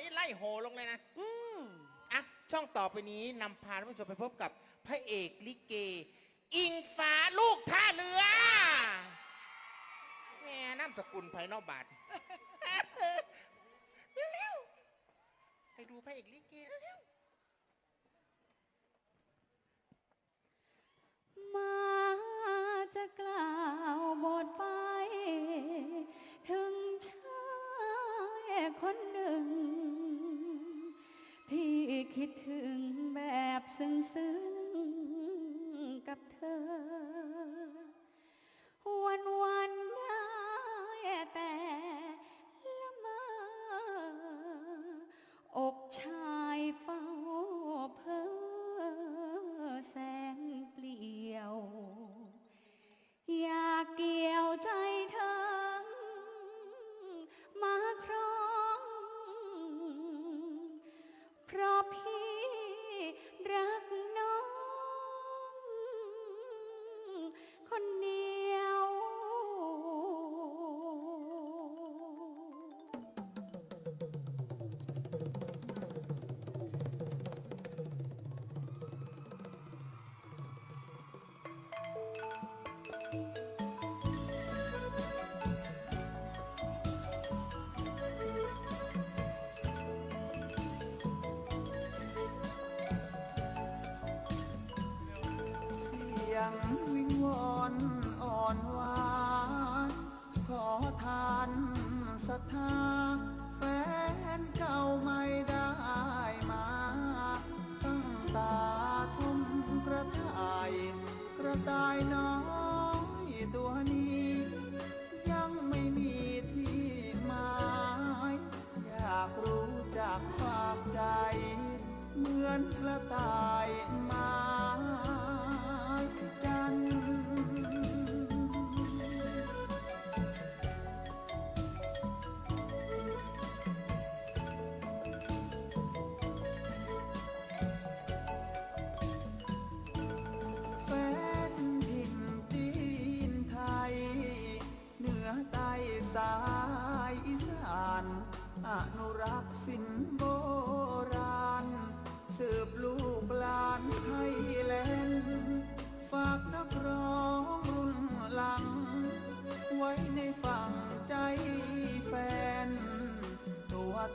นี่ไล่โหลงเลยนะ อืมอะ ช่องต่อไปนี้นำพาท่านผู้ชมไปพบกับพระเอกลิเก อิงฟ้าลูกท่าเรือแม่น้ำสกุลภายนอกบาทเร็วๆไปดูพระเอกลิเกเร็วมา คิดถึงแบบซึ้งๆกับเธอวันวัน อนกระต่าย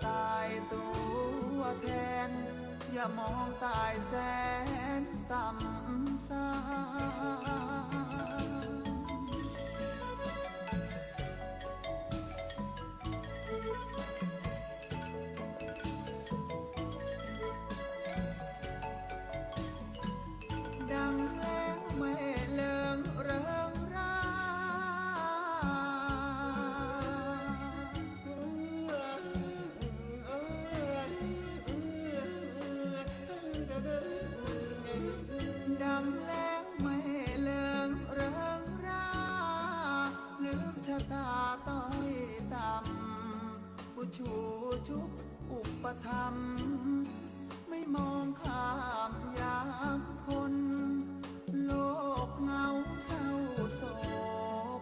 ตายตัวแทน อย่ามองตายแสนต่ำสา ชุบอุปธรรม ไม่มองข้ามยามคน โลกเงาเศร้าโศก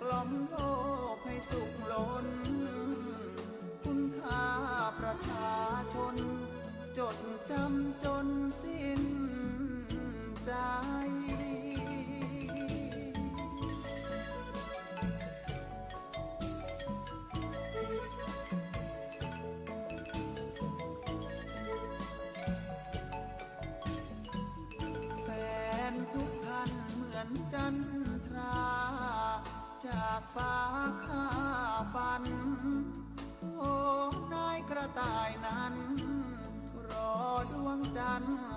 กล่อมโลกให้สุขล้น คุณค่าประชาชน จดจำจนสิ้นใจ น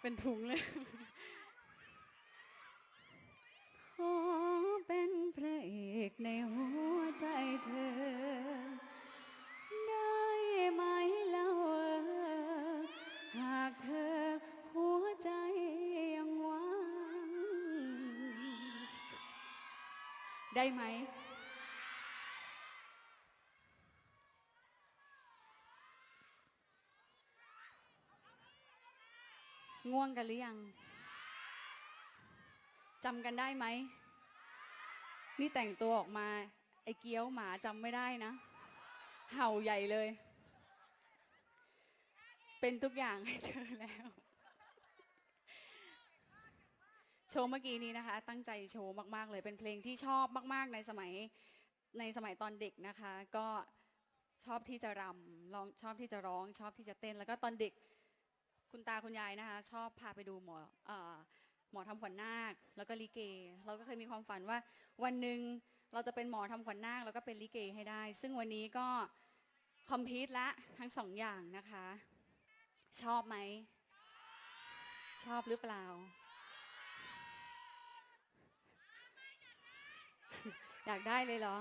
เป็นถุงเลยขอเป็นพระเอกในหัวใจเธอ ได้ไหมเล่าหากเธอหัวใจยังว่างได้ไหม ง่วงกันหรือยังจำกันได้ไหม นี่แต่งตัวออกมาไอ้เกี้ยวหมาจำไม่ได้นะ เห่าใหญ่เลย เป็นทุกอย่างให้เธอแล้ว โชว์เมื่อกี้นี้นะคะ ตั้งใจโชว์มาก ๆ เลย เป็นเพลงที่ชอบมาก ๆ ในสมัยในสมัยตอนเด็กนะคะ ก็ชอบที่จะรำร้องชอบที่จะร้อง ชอบที่จะเต้น แล้วก็ตอนเด็ก คุณตาคุณยายนะคะ ชอบพาไปดูหมอเอ่อหมอทำขวัญนาค แล้วก็ลิเก เราก็เคยมีความฝันว่า วันหนึ่งเราจะเป็นหมอทำขวัญนาคแล้วก็เป็นลิเกให้ได้ ซึ่งวันนี้ก็คอมพิวต์ละทั้งสองอย่างนะคะ ชอบไหม ชอบหรือเปล่า อยากได้เลยเหรอ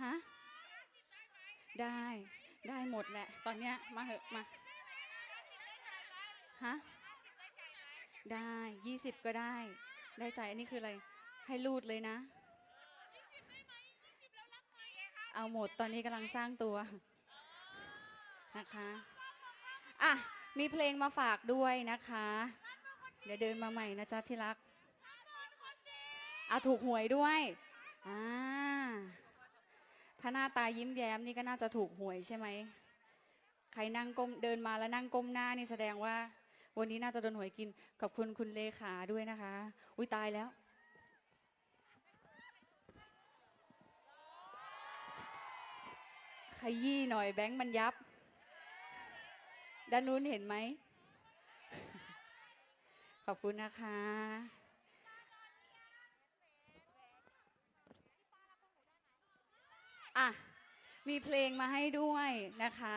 ฮะ ได้ ได้หมดแหละ ตอนเนี้ยมาเหอะมาฮะได้ยี่สิบก็ได้ ได้ใจอันนี้คืออะไร ให้รูดเลยนะ เอาหมดตอนนี้กำลังสร้างตัวนะคะอะมีเพลงมาฝากด้วยนะคะ เดี๋ยวเดินมาใหม่นะจ๊ะที่รักเอาถูกหวยด้วยอ่า ถ้าหน้าตายิ้มแย้มนี่ก็น่าจะถูกหวยใช่ไหม ใครนั่งก้มเดินมาแล้วนั่งก้มหน้านี่แสดงว่า วันนี้น่าจะโดนหวยกิน ขอบคุณคุณเลขาด้วยนะคะ อุ้ยตายแล้วขยี้หน่อยแบงค์มันยับ ด้านนู้นเห็นไหม ขอบคุณนะคะ อะ มีเพลงมาให้ด้วยนะคะ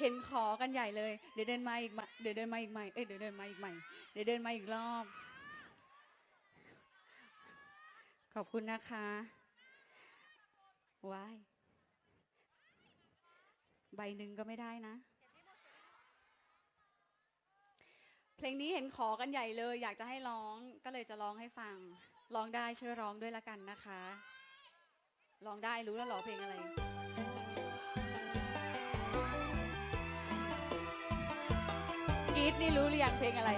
เห็นขอกันใหญ่เลย เดี๋ยวเดินมาอีกมาเดี๋ยวเดินมาอีกใหม่ เอ้ยเดี๋ยวเดินมาอีกใหม่ เดี๋ยวเดินมาอีกรอบ ขอบคุณนะคะว้ายใบหนึ่งก็ไม่ได้นะ เพลงนี้เห็นขอกันใหญ่เลย อยากจะให้ร้องก็เลยจะร้องให้ฟัง ร้องได้ช่วยร้องด้วยละกันนะคะ ร้องได้รู้แล้วเหรอเพลงอะไรกีดนี่รู้หรือยังเพลงอะไร